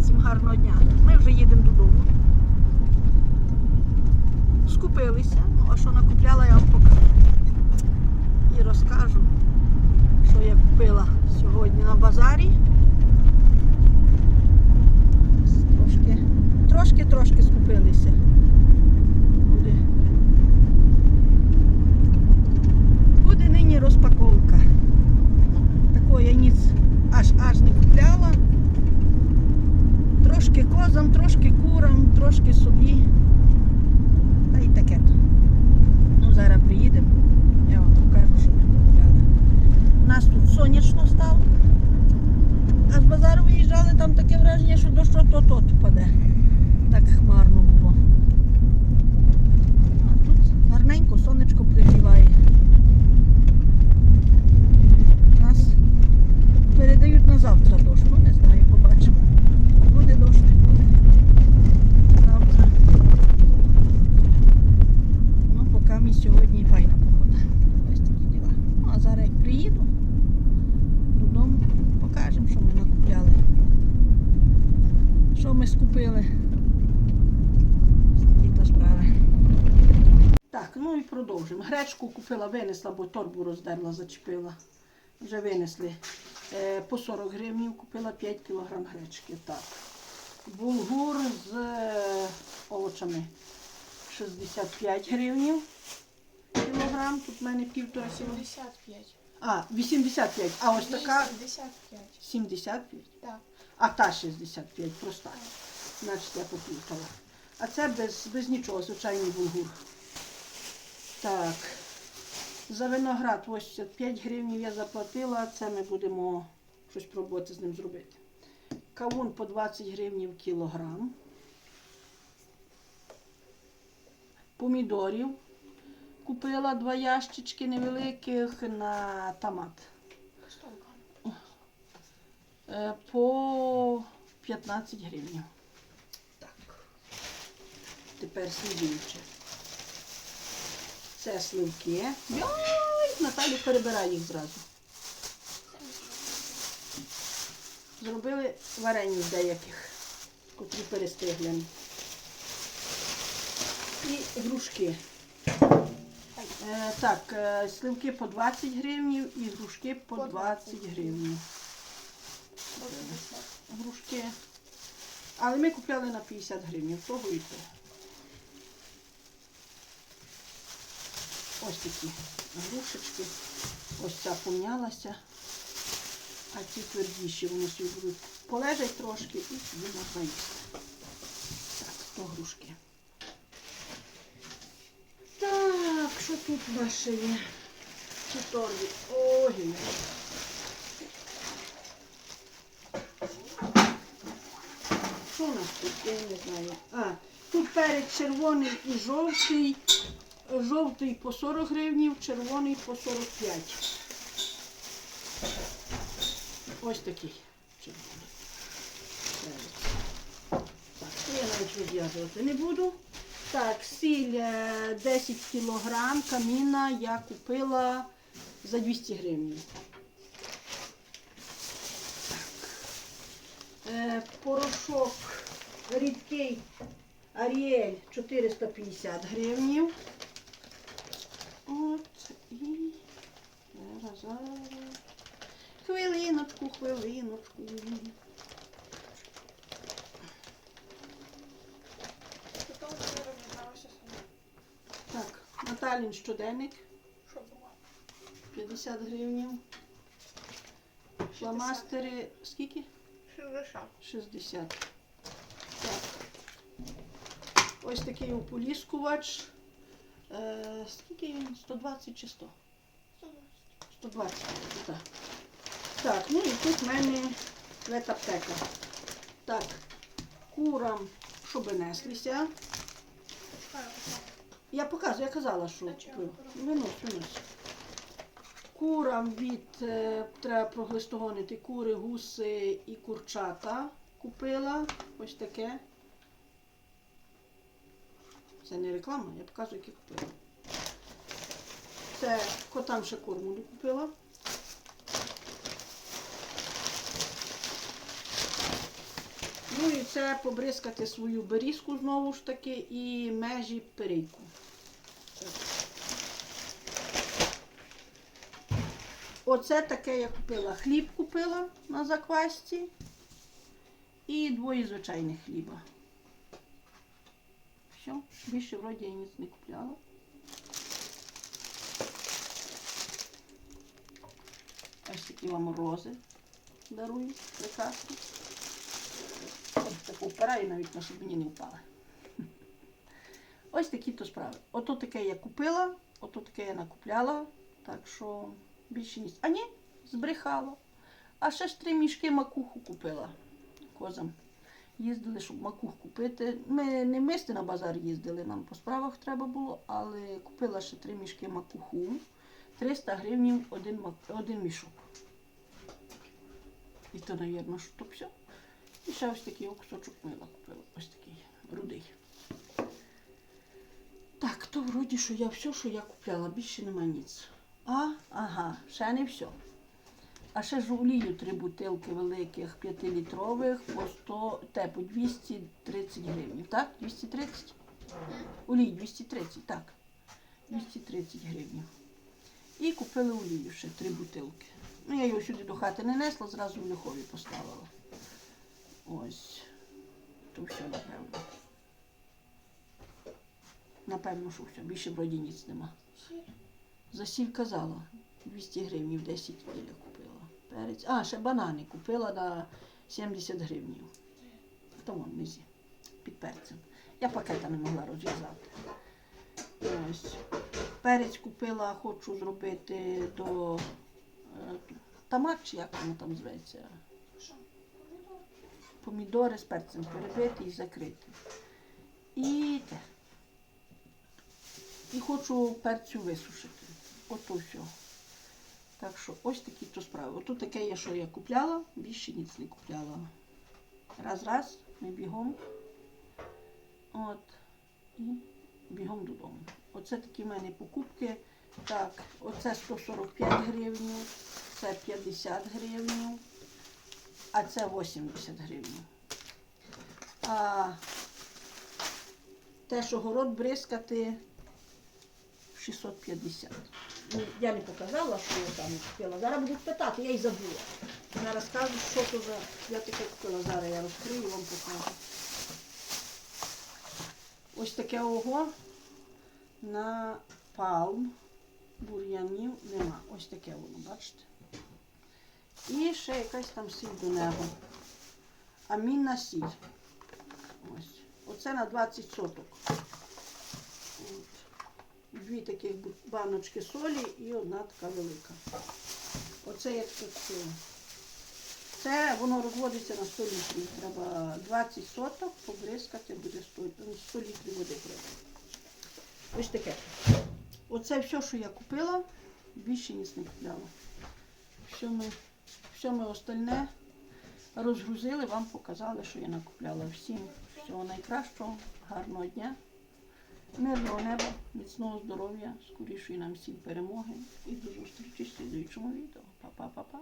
Всім гарного дня. Ми вже їдемо додому. Скупилися. Ну, а що накупляла, я вам покажу. І розкажу, що я купила сьогодні на базарі. Трошки, трошки, трошки скупилися. Буде, буде нині розпаковка. Такого я ніц аж аж не купляла. Трошки козам, трошки курам, трошки собі. Та й таке то. Ну, зараз приїдемо. Я вам покажу, що ми купляли. У нас тут сонячно стало. А з базару виїжджали, там таке враження, що дощ то-то впаде. Так хмарно було. А тут гарненько сонечко пригріває. Нас передають на завтра дощ. Ну, не знаю, побачимо. Буде дощ, не буде. Завтра. Ну, поки ми сьогодні файна погода. Ось такі діла. Ну, а зараз як приїду додому, покажемо, що ми накупляли. Що ми скупили. Ось такі то справи. Так, ну і продовжимо. Гречку купила, винесла, бо торбу роздерла, зачепила. Вже винесли. Е, по 40 гривень купила 5 кг гречки. Так. Булгур з е, овочами 65 гривень кілограм. Тут в мене півтора сім- 75. А, 85. А ось така 75. 75. Так. А та 65, проста. Значить, я поплутала. А це без, без нічого, звичайний булгур. Так. За виноград 85 гривень я заплатила. Це ми будемо щось пробувати з ним зробити. Кавун по 20 гривень в кілограм. Помідорів. Купила два ящички невеликих на томат. Е, По 15 гривень. Так. Тепер слідуюче. Це сливки. Йой, Наталі перебирає їх зразу. Зробили варені з деяких, котрі перестиглені. І грушки. Е, так, е, сливки по 20 гривень і грушки по По 20 20 гривень. грушки. Але ми купляли на 50 гривень, того і того. Ось такі грушечки. Ось ця помнялася. А ті твердіші вони собі будуть полежать трошки і собі можна їсти. Так, то грушки. Так, що тут ваше є? Ці торбі. Ой. Що у нас тут? Я не знаю. А, тут перець червоний і жовтий. Жовтий по 40 гривень, червоний по 45. Ось такий червоний. Так, я навіть розв'язувати не буду. Так, сіль е, 10 кілограм каміна я купила за 200 гривень. Е, порошок рідкий Аріель 450 гривень. От і зараз, зараз. Хвилиночку, хвилиночку. Так, Наталін щоденник Що було? 50 гривень. Фломастери скільки? 60. 60. Так. Ось такий ополіскувач. Скільки він? 120 чи 100? 120. Так. Так, ну і тут в мене ветаптека. Так, курам, щоб неслися. Я показую, я казала, що купив. Винос, винос. Курам від е, треба проглистогонити кури, гуси і курчата купила. Ось таке. Це не реклама, я показую, які купила. Це котам ще корму не купила. Друге це побризкати свою берізку знову ж таки і межі перейку. Оце таке я купила. Хліб купила на заквасті і двоє звичайних хліба. Все, більше вроді я ніц не купляла. Ось такі вам рози дарую, прекрасні. Ось таку впираю навіть, на щоб мені не впали. Ось такі то справи. Ото таке я купила, ото таке я накупляла, так що більше ніч. А ні, збрехала. А ще ж три мішки макуху купила козам. Їздили, щоб макух купити. Ми не мисти на базар їздили, нам по справах треба було, але купила ще три мішки макуху. 300 гривень один, один мішок. І то, навірно, що то все. І ще ось такий кусочок мила купила. Ось такий рудий. Так, то вроді, що я все, що я купляла, більше нема ніц. А, ага, ще не все. А ще ж олію три бутилки великих 5-літрових по 100, те, по 230 гривень. Так? 230? Олій 230, так. 230 гривень. І купили олію ще три бутилки. Ну, я його сюди до хати не несла, зразу в Люхові поставила. Ось. То все, напевно. Напевно, що все. Більше вроді ніц нема. За сіль казала. 200 гривень 10 кіля купила. Перець. А, ще банани купила на 70 гривень. То вон внизі. Під перцем. Я пакета не могла розв'язати. Ось. Перець купила, хочу зробити до томат, чи як воно там зветься. Помідори з перцем перебити і закрити. І те. І хочу перцю висушити. Ото все. Так що ось такі то справи. Ото таке є, що я купляла, більше ніц не купляла. Раз-раз, ми бігом. От. І бігом додому. Оце такі в мене покупки. Так, оце 145 гривень, це 50 гривень, а це 80 гривень. А те, що город бризкати 650. Ну, я не показала, що я там купила. Зараз будуть питати, я й забула. Зараз кажу, що то за. Я таке купила, зараз я розкрию вам покажу. Ось таке ого на палм бур'янів нема. Ось таке воно, бачите? І ще якась там сіль до нього. Амінна сіль. Ось. Оце на 20 соток. От. Дві таких баночки солі і одна така велика. Оце я таке. Це воно розводиться на 100 літрів. Треба 20 соток побризкати, буде 100, ну, 100 літрів води треба. Ось таке. Оце все, що я купила, більше ніц не купляла. Все ми, все ми остальне розгрузили, вам показали, що я накупляла. Всім всього найкращого, гарного дня, мирного неба, міцного здоров'я, скорішої нам всім перемоги і до зустрічі в слідуючому відео. Па-па-па-па.